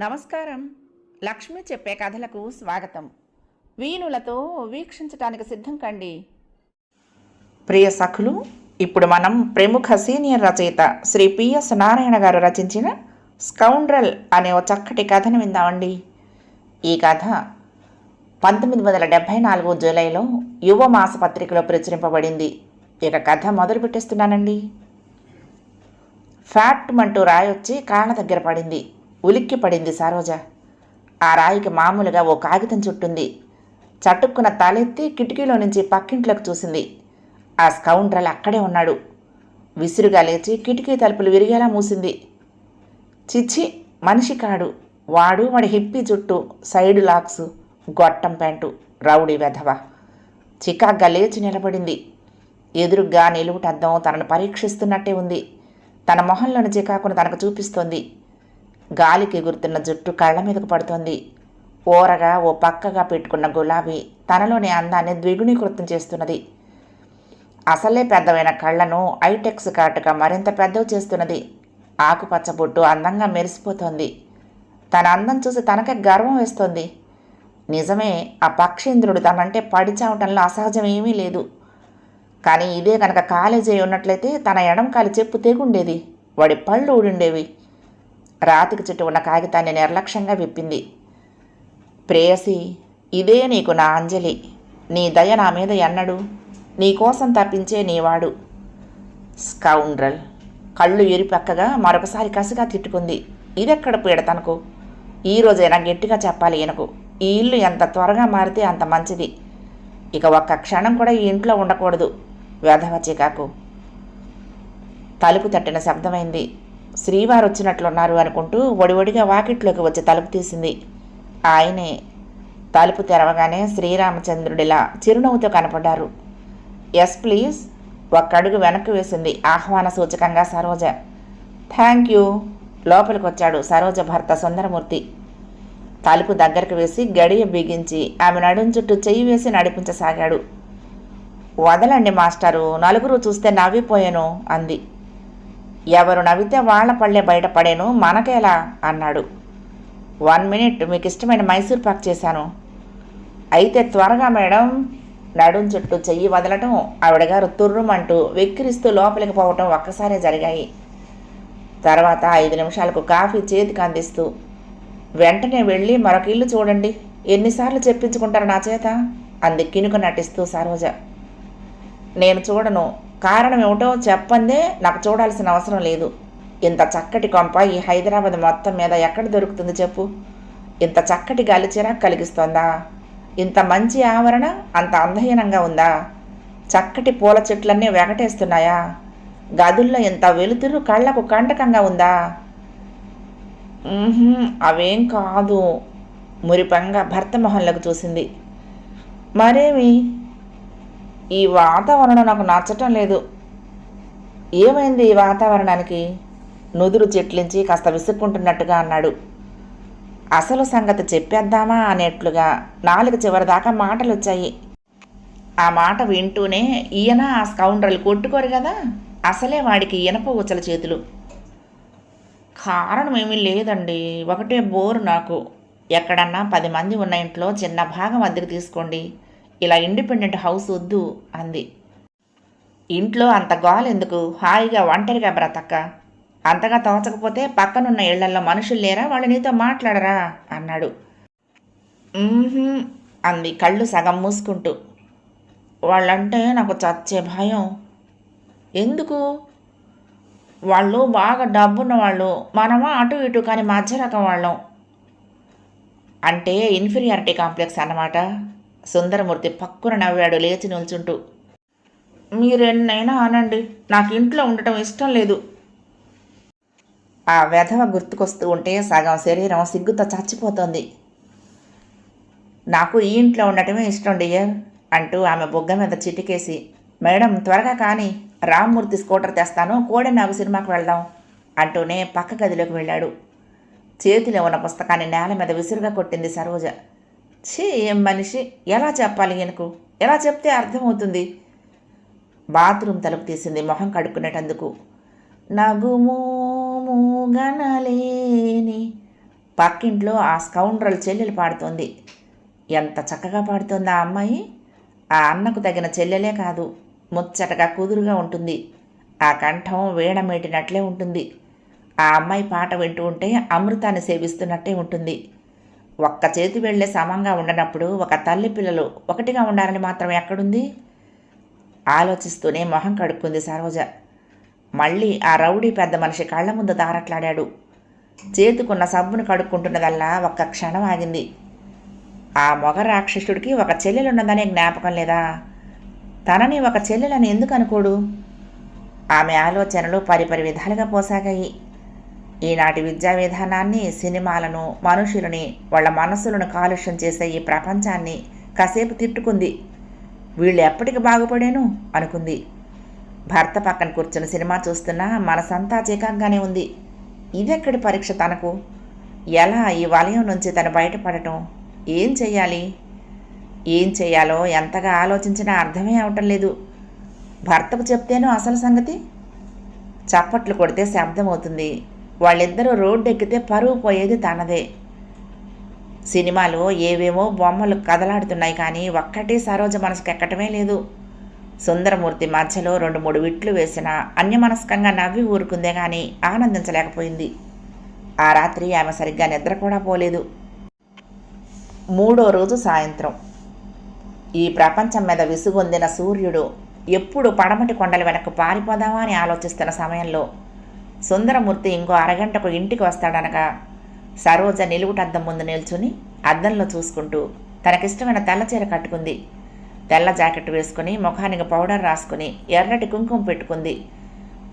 నమస్కారం. లక్ష్మి చెప్పే కథలకు స్వాగతం. వీణులతో వీక్షించటానికి సిద్ధం కండి. ప్రియ సఖులు ఇప్పుడు మనం ప్రముఖ సీనియర్ రచయిత శ్రీ పిఎస్ నారాయణ గారు రచించిన స్కౌండ్రల్ అనే ఓ చక్కటి కథను విందామండి. ఈ కథ పంతొమ్మిది వందల డెబ్భై నాలుగు జూలైలో యువ మాస పత్రికలో ప్రచురింపబడింది. ఇక కథ మొదలు పెట్టేస్తున్నానండి. ఫ్యాట్ మంటూ రాయొచ్చి కాళ్ళ దగ్గర పడింది. ఉలిక్కి పడింది సరోజ. ఆ రాయికి మామూలుగా ఓ కాగితం చుట్టుంది. చటుక్కున తలెత్తి కిటికీలో నుంచి పక్కింట్లోకి చూసింది. ఆ స్కౌండ్రల్ అక్కడే ఉన్నాడు. విసురుగా లేచి కిటికీ తలుపులు విరిగేలా మూసింది. చిచ్చి మనిషి కాడు. వాడు వాడి హిప్పీ జుట్టు సైడ్ లాక్స్ గొట్టం ప్యాంటు రౌడీ వెధవ. చికాగ్గా లేచి నిలబడింది. ఎదురుగ్గా నిలువుటద్దం తనను పరీక్షిస్తున్నట్టే ఉంది. తన మొహంలోని చికాకును తనకు చూపిస్తోంది. గాలికి ఎగురుతున్న జుట్టు కళ్ళ మీదకు పడుతోంది. ఓరగా ఓ పక్కగా పెట్టుకున్న గులాబీ తనలోని అందాన్ని ద్విగుణీకృతం చేస్తున్నది. అసలే పెద్దవైన కళ్ళను ఐటెక్స్ కాటుగా మరింత పెద్దవి చేస్తున్నది. ఆకుపచ్చ బొట్టు అందంగా మెరిసిపోతోంది. తన అందం చూసి తనకే గర్వం వేస్తోంది. నిజమే ఆ పక్షేంద్రుడు తనంటే పడిచావటంలో అసహజం ఏమీ లేదు. కానీ ఇదే కనుక కాలేజీ అయి ఉన్నట్లయితే తన ఎడం కాలి చెప్పు తెగుండేది. వాడి పళ్ళు ఊడిండేవి. రాతికి చుట్టూ ఉన్న కాగితాన్ని నిర్లక్ష్యంగా విప్పింది. ప్రేయసి ఇదే నీకు నా అంజలి. నీ దయ నా మీద ఎన్నడు నీకోసం తప్పించే నీవాడు. స్కౌండ్రల్ కళ్ళు ఎరిపక్కగా మరొకసారి కసిగా తిట్టుకుంది. ఇదెక్కడ పీడతనకు ఈరోజైనా ఈ రోజైనా గట్టిగా చెప్పాలి ఈయనకు. ఈ ఇల్లు ఎంత త్వరగా మారితే అంత మంచిది. ఇక ఒక్క క్షణం కూడా ఈ ఇంట్లో ఉండకూడదు. వేధవ చికాకు. తలుపు తట్టిన శబ్దమైంది. శ్రీవారు వచ్చినట్లున్నారు అనుకుంటూ ఒడివడిగా వాకిట్లోకి వచ్చి తలుపు తీసింది. ఆయనే తలుపు తెరవగానే శ్రీరామచంద్రుడిలా చిరునవ్వుతో కనపడ్డారు. ఎస్ ప్లీజ్ ఒక్కడుగు వెనక్కి వేసింది ఆహ్వాన సూచకంగా సరోజ. థ్యాంక్ యూ లోపలికి వచ్చాడు సరోజ భర్త సుందరమూర్తి. తలుపు దగ్గరకు వేసి గడియ బిగించి ఆమె నడుం చుట్టూ చెయ్యి వేసి నడిపించసాగాడు. వదలండి మాస్టారు నలుగురు చూస్తే నవ్విపోయాను అంది. ఎవరు నవ్వితే వాళ్ళ పళ్ళే బయటపడేను మనకేలా? అన్నాడు. వన్ మినిట్ మీకు ఇష్టమైన మైసూర్ పాక్ చేశాను. అయితే త్వరగా మేడం నడుం చుట్టూ చెయ్యి వదలటం ఆవిడగారు తుర్రుమంటూ వెక్కిరిస్తూ లోపలికి పోవటం ఒక్కసారే జరిగాయి. తర్వాత ఐదు నిమిషాలకు కాఫీ చేతికి అందిస్తూ వెంటనే వెళ్ళి మరొక ఇల్లు చూడండి ఎన్నిసార్లు చెప్పించుకుంటారు నా చేత? అంది కినుక నటిస్తూ సరోజ. నేను చూడను. కారణం ఏమిటో చెప్పందే నాకు చూడాల్సిన అవసరం లేదు. ఇంత చక్కటి కొంప ఈ హైదరాబాద్ మొత్తం మీద ఎక్కడ దొరుకుతుంది చెప్పు? ఇంత చక్కటి గాలి చిరాకు కలిగిస్తోందా? ఇంత మంచి ఆవరణ అంత అందహీనంగా ఉందా? చక్కటి పూల చెట్లన్నీ వెగటేస్తున్నాయా? గదుల్లో ఇంత వెలుతురు కళ్ళకు కంటకంగా ఉందా? అవేం కాదు. మురిపంగా భర్త మొహంలోకి చూసింది. మరేమి? ఈ వాతావరణం నాకు నచ్చటం లేదు. ఏమైంది ఈ వాతావరణానికి? నుదురు చెట్లించి కాస్త విసుక్కుంటున్నట్టుగా అన్నాడు. అసలు సంగతి చెప్పేద్దామా అనేట్లుగా నాలుగు చివరి దాకా మాటలు వచ్చాయి ఆ మాట వింటూనే ఈయన ఆ స్కౌండర్లు కొట్టుకోరు కదా? అసలే వాడికి ఇనప ఊచల చేతులు. కారణం ఏమీ లేదండి. ఒకటే బోరు నాకు. ఎక్కడన్నా పది మంది ఉన్న ఇంట్లో చిన్న భాగం అద్దెకు తీసుకోండి. ఇలా ఇండిపెండెంట్ హౌస్ వద్దు అంది. ఇంట్లో అంత గోలెందుకు హాయిగా ఒంటరిగా బ్రతక్క. అంతగా తోచకపోతే పక్కనున్న ఇళ్ళల్లో మనుషులు లేరా? వాళ్ళు నీతో మాట్లాడరా? అన్నాడు. అంది కళ్ళు సగం మూసుకుంటూ. వాళ్ళంటే నాకు చచ్చే భయం. ఎందుకు? వాళ్ళు బాగా డబ్బున్న వాళ్ళు. మనమా అటు ఇటు కానీ మధ్య రకం వాళ్ళం. అంటే ఇన్ఫీరియారిటీ కాంప్లెక్స్ అన్నమాట. సుందరమూర్తి పక్కున నవ్వాడు లేచి నిల్చుంటూ. మీరెన్నైనా అనండి నాకు ఇంట్లో ఉండటం ఇష్టం లేదు. ఆ వెధవ గుర్తుకొస్తూ ఉంటే సగం శరీరం సిగ్గుతో చచ్చిపోతోంది. నాకు ఈ ఇంట్లో ఉండటమే ఇష్టం డియర్ అంటూ ఆమె బుగ్గ మీద చిటికేసి. మేడం త్వరగా కానీ రామ్మూర్తి స్కూటర్ తెస్తాను కోడెనాగు సినిమాకు వెళ్దాం అంటూనే పక్క గదిలోకి వెళ్ళాడు. చేతిలో ఉన్న పుస్తకాన్ని నేల మీద విసురుగా కొట్టింది సరోజ. ఛీ ఏం మనిషి? ఎలా చెప్పాలి ఈయనకు? ఎలా చెప్తే అర్థమవుతుంది? బాత్రూమ్ తలుపు తీసింది మొహం కడుక్కునేటందుకు. నగుమోము గనలేని పక్కింట్లో ఆ స్కౌండ్రల్ చెల్లెలు పాడుతోంది. ఎంత చక్కగా పాడుతోంది ఆ అమ్మాయి? ఆ అన్నకు తగిన చెల్లెలే కాదు ముచ్చటగా కుదురుగా ఉంటుంది. ఆ కంఠం వీణమేటినట్లే ఉంటుంది. ఆ అమ్మాయి పాట వింటూ ఉంటే అమృతాన్ని సేవిస్తున్నట్టే ఉంటుంది. ఒక్క చేతి వెళ్ళే సమంగా ఉండనప్పుడు ఒక తల్లి పిల్లలు ఒకటిగా ఉండాలని మాత్రం ఎక్కడుంది? ఆలోచిస్తూనే మొహం కడుక్కుంది సరోజ. మళ్ళీ ఆ రౌడీ పెద్ద మనిషి కళ్ళ ముందు తారట్లాడాడు. చేతుకున్న సబ్బును కడుక్కుంటున్నదల్లా ఒక్క క్షణం ఆగింది. ఆ మొగ రాక్షసుడికి ఒక చెల్లెలున్నదనే జ్ఞాపకం లేదా? తనని ఒక చెల్లెలని ఎందుకు అనుకోడు? ఆమె ఆలోచనలు పరిపరి విధాలుగా పోసాగాయి. ఈనాటి విద్యా విధానాన్ని సినిమాలను మనుషులని వాళ్ళ మనసులను కాలుష్యం చేసే ఈ ప్రపంచాన్ని కాసేపు తిట్టుకుంది. వీళ్ళు ఎప్పటికి బాగుపడేను? అనుకుంది. భర్త పక్కన కూర్చుని సినిమా చూస్తున్నా మనసంతా చికాగ్గానే ఉంది. ఇదెక్కడి పరీక్ష తనకు? ఎలా ఈ వలయం నుంచి తను బయటపడటం? ఏం చెయ్యాలి? ఏం చేయాలో ఎంతగా ఆలోచించినా అర్థమే అవటం లేదు. భర్తకు చెప్తేనో అసలు సంగతి? చప్పట్లు కొడితే శబ్దం అవుతుంది వాళ్ళిద్దరూ రోడ్డు ఎక్కితే పరువు పోయేది తనదే. సినిమాలో ఏవేమో బొమ్మలు కదలాడుతున్నాయి కానీ ఒక్కటి సరోజ మనసుకు ఎక్కటమే లేదు. సుందరమూర్తి మధ్యలో రెండు మూడు విట్లు వేసిన అన్యమనస్కంగా నవ్వి ఊరుకుందే కానీ ఆనందించలేకపోయింది. ఆ రాత్రి ఆమె సరిగ్గా నిద్ర కూడా పోలేదు. మూడో రోజు సాయంత్రం. ఈ ప్రపంచం మీద విసుగొందిన సూర్యుడు ఎప్పుడు పడమటి కొండల వెనక్కు పారిపోదామా అని ఆలోచిస్తున్న సమయంలో సుందరమూర్తి ఇంకో అరగంటకు ఇంటికి వస్తాడనగా సరోజ నిలువుటద్దం ముందు నిల్చుని అద్దంలో చూసుకుంటూ తనకిష్టమైన తెల్ల చీర కట్టుకుంది. తెల్ల జాకెట్ వేసుకుని ముఖానికి పౌడర్ రాసుకుని ఎర్రటి కుంకుమ పెట్టుకుంది.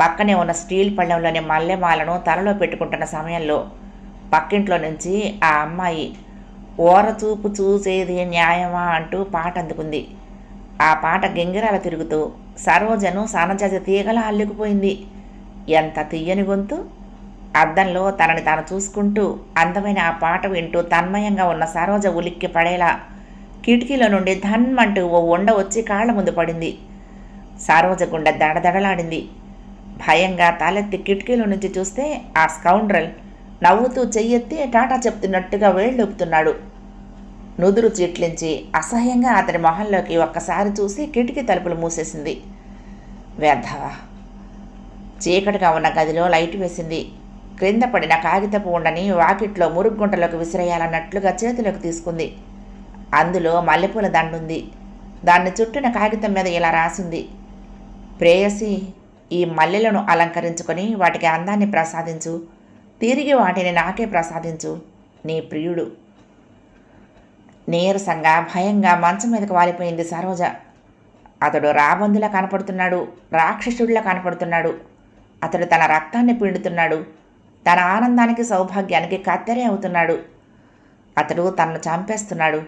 పక్కనే ఉన్న స్టీల్ పళ్ళెంలోని మల్లెమాలను తలలో పెట్టుకుంటున్న సమయంలో పక్కింట్లో నుంచి ఆ అమ్మాయి ఓర చూపు చూసేది న్యాయమా? అంటూ పాట అందుకుంది. ఆ పాట గింగిరాల తిరుగుతూ సరోజను సనజజ తీగల అల్లుకుపోయింది. ఎంత తీయని గొంతు? అద్దంలో తనని తాను చూసుకుంటూ అందమైన ఆ పాట వింటూ తన్మయంగా ఉన్న సరోజ ఉలిక్కి పడేలా కిటికీలో నుండి ధన్మంటూ ఓ ఉండ వచ్చి కాళ్ళ ముందు పడింది. సరోజ గుండె దడదడలాడింది. భయంగా తలెత్తి కిటికీలో నుంచి చూస్తే ఆ స్కౌండ్రల్ నవ్వుతూ చెయ్యెత్తి టాటా చెప్తున్నట్టుగా వేళ్ళొప్పుతున్నాడు నుదురు చిట్లించి అసహ్యంగా అతని మొహంలోకి ఒక్కసారి చూసి కిటికీ తలుపులు మూసేసింది. వ్యర్థవా చీకటిగా ఉన్న గదిలో లైట్ వేసింది. క్రింద పడిన కాగితపు ఉండని వాకిట్లో మురుగుంటలోకి విసిరేయాలన్నట్లుగా చేతిలోకి తీసుకుంది. అందులో మల్లెపూల దండుంది. దాన్ని చుట్టిన కాగితం మీద ఇలా రాసింది. ప్రేయసి ఈ మల్లెలను అలంకరించుకొని వాటికి అందాన్ని ప్రసాదించు. తిరిగి వాటిని నాకే ప్రసాదించు నీ ప్రియుడు. నీరసంగా భయంగా మంచం మీదకు వాలిపోయింది సరోజ. అతడు రాబందులా కనపడుతున్నాడు రాక్షసుడిలా కనపడుతున్నాడు. అతడు తన రక్తాన్ని పిండుతున్నాడు. తన ఆనందానికి సౌభాగ్యానికి కత్తెరే అవుతున్నాడు. అతడు తనను చంపేస్తున్నాడు.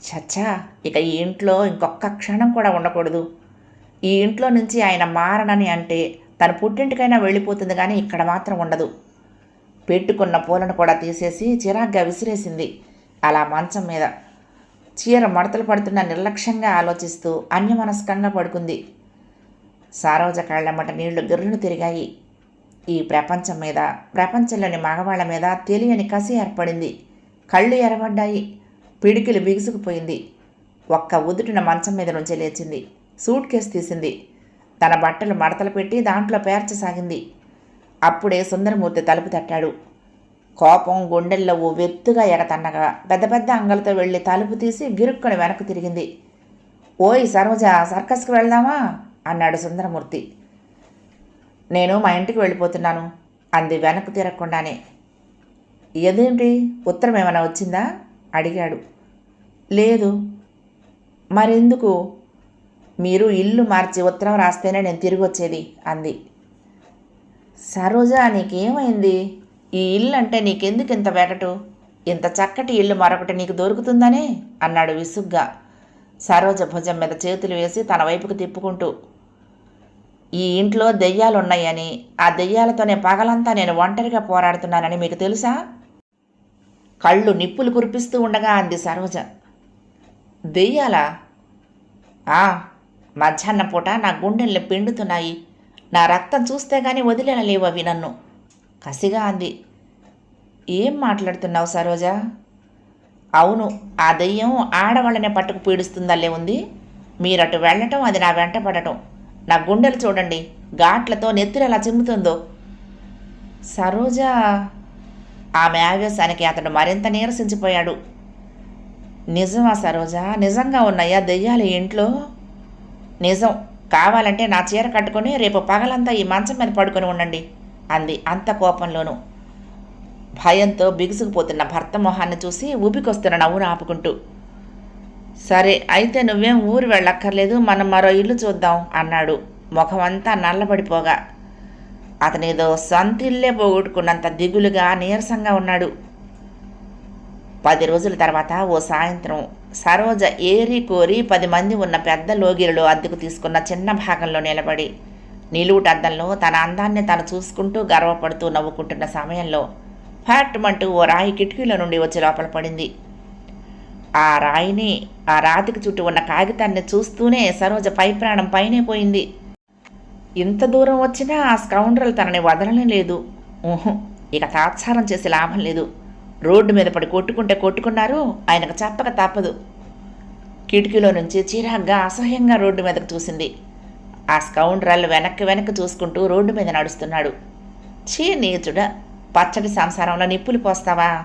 చచ్చా ఇక ఈ ఇంట్లో ఇంకొక్క క్షణం కూడా ఉండకూడదు. ఈ ఇంట్లో నుంచి ఆయన మారనని అంటే తన పుట్టింటికైనా వెళ్ళిపోతుంది కానీ ఇక్కడ మాత్రం ఉండదు. పెట్టుకున్న పూలను కూడా తీసేసి చిరాగ్గా విసిరేసింది. అలా మంచం మీద చీర మడతలు పడుతున్న నిర్లక్ష్యంగా ఆలోచిస్తూ అన్యమనస్కంగా పడుకుంది. సారోజ కాళ్ళమ్మట నీళ్ళు గిర్రును తిరిగాయి. ఈ ప్రపంచం మీద ప్రపంచంలోని మగవాళ్ళ మీద తెలియని కసి ఏర్పడింది. కళ్ళు ఎరబడ్డాయి. పిడికిలు బిగుసుకుపోయింది. ఒక్క ఉదుటిన మంచం మీద నుంచి లేచింది. సూట్ కేసు తీసింది. తన బట్టలు మడతలు పెట్టి దాంట్లో పేర్చసాగింది అప్పుడే సుందరమూర్తి తలుపు తట్టాడు. కోపం గుండెల్లో ఓ వెత్తుగా ఎగతన్నగా పెద్ద పెద్ద అంగలతో వెళ్ళి తలుపు తీసి గిరుక్కుని వెనక్కు తిరిగింది. ఓయ్ సరోజ సర్కస్కి వెళ్దామా? అన్నాడు సుందరమూర్తి. నేను మా ఇంటికి వెళ్ళిపోతున్నాను. అంది వెనక్కు తిరగకుండానే. ఏదేంటి? ఉత్తరం ఏమైనా వచ్చిందా? అడిగాడు. లేదు. మరెందుకు? మీరు ఇల్లు మార్చి ఉత్తరం రాస్తేనే నేను తిరిగి వచ్చేది అంది. సరోజ నీకేమైంది? ఈ ఇల్లు అంటే నీకెందుకు ఇంత వెగటు ఇంత చక్కటి ఇల్లు మరొకటి నీకు దొరుకుతుందనే? అన్నాడు విసుగ్గా. సరోజ భుజం మీద చేతులు వేసి తన వైపుకు తిప్పుకుంటూ ఈ ఇంట్లో దెయ్యాలున్నాయని ఆ దెయ్యాలతోనే పగలంతా నేను ఒంటరిగా పోరాడుతున్నానని మీకు తెలుసా? కళ్ళు నిప్పులు కురిపిస్తూ ఉండగా అంది సరోజ దెయ్యాలా? ఆ మధ్యాహ్నం పూట నా గుండెల్ని పిండుతున్నాయి. నా రక్తం చూస్తే గాని వదిలేనలేవు అవి నన్ను. కసిగా అంది. ఏం మాట్లాడుతున్నావు సరోజా అవును ఆ దెయ్యం ఆడవాళ్ళనే పట్టుకు పీడిస్తుందల్లే ఉంది. మీరు అటు వెళ్ళటం అది నా వెంట పడటం. నా గుండెలు చూడండి ఘాట్లతో నెత్తులు ఎలా చిమ్ముతుందో. సరోజ ఆమె ఆవేశానికి అతడు మరింత నీరసించిపోయాడు. నిజమా సరోజ? నిజంగా ఉన్నాయా దెయ్యాలు ఇంట్లో? నిజం. కావాలంటే నా చీర కట్టుకొని రేపు పగలంతా ఈ మంచం మీద పడుకొని ఉండండి అంది అంత కోపంలోనూ. భయంతో బిగుసుకుపోతున్న భర్త మొహాన్ని చూసి ఊపికొస్తున్న నవ్వును ఆపుకుంటూ సరే అయితే నువ్వేం ఊరు వెళ్ళక్కర్లేదు మనం మరో ఇల్లు చూద్దాం అన్నాడు. ముఖమంతా నల్లబడిపోగా. అతనేదో సొంత ఇల్లే పోగొట్టుకున్నంత దిగులుగా నీరసంగా ఉన్నాడు. పది రోజుల తర్వాత ఓ సాయంత్రం సరోజ ఏరి కోరి పది మంది ఉన్న పెద్ద లోగిరిలో అద్దెకు తీసుకున్న చిన్న భాగంలో నిలబడి నిలువుటద్దంలో తన అందాన్ని తను చూసుకుంటూ గర్వపడుతూ నవ్వుకుంటున్న సమయంలో ఫ్యాట్మంటూ ఓ రాయి కిటికీలో నుండి వచ్చి లోపల పడింది. ఆ రాయిని ఆ రాతికి చుట్టూ ఉన్న కాగితాన్ని చూస్తూనే సరోజ పై ప్రాణం పైనే పోయింది. ఇంత దూరం వచ్చినా ఆ స్కౌండ్రల్ తనని వదలనే లేదు. ఊహు ఇక తాత్సారం చేసి లాభం లేదు. రోడ్డు మీద పడి కొట్టుకుంటే కొట్టుకున్నారు ఆయనకు చెప్పక తప్పదు. కిటికీలో నుంచి చిరాగ్గా అసహ్యంగా రోడ్డు మీదకు చూసింది. ఆ స్కౌండ్రల్ వెనక్కి వెనక్కి చూసుకుంటూ రోడ్డు మీద నడుస్తున్నాడు. చీ నీచుడా! పచ్చడి సంసారంలో నిప్పులు పోస్తావా?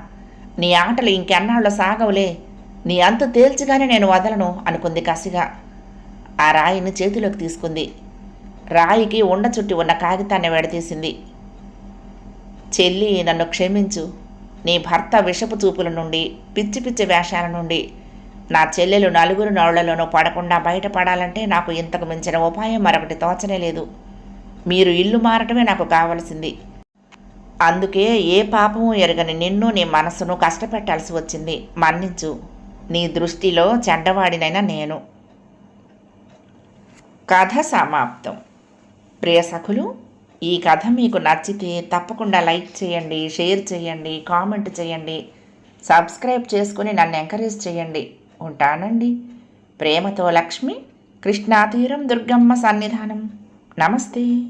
నీ ఆటలు ఇంకెన్నాళ్ళు సాగవులే. నీ అంతు తేల్చిగానే నేను వదలను అనుకుంది కసిగా. ఆ రాయిని చేతిలోకి తీసుకుంది. రాయికి ఉండ చుట్టి ఉన్న కాగితాన్ని వెడతీసింది. చెల్లి నన్ను క్షమించు. నీ భర్త విషపు చూపుల నుండి పిచ్చి పిచ్చి వేషాల నుండి. నా చెల్లెలు నలుగురు నోళ్ళలోనూ పడకుండా బయటపడాలంటే నాకు ఇంతకు మించిన ఉపాయం మరొకటి తోచనే లేదు. మీరు ఇల్లు మారటమే నాకు కావలసింది. అందుకే ఏ పాపము ఎరగని నిన్ను నీ మనసును కష్టపెట్టాల్సి వచ్చింది. మన్నించు. నీ దృష్టిలో చెడ్డవాడినైనా నేను. కథ సమాప్తం. ప్రియ సఖులు ఈ కథ మీకు నచ్చితే తప్పకుండా లైక్ చేయండి షేర్ చేయండి కామెంట్ చేయండి. సబ్స్క్రైబ్ చేసుకుని నన్ను ఎంకరేజ్ చేయండి. ఉంటానండి. ప్రేమతో లక్ష్మి కృష్ణాతీరం దుర్గమ్మ సన్నిధానం. నమస్తే.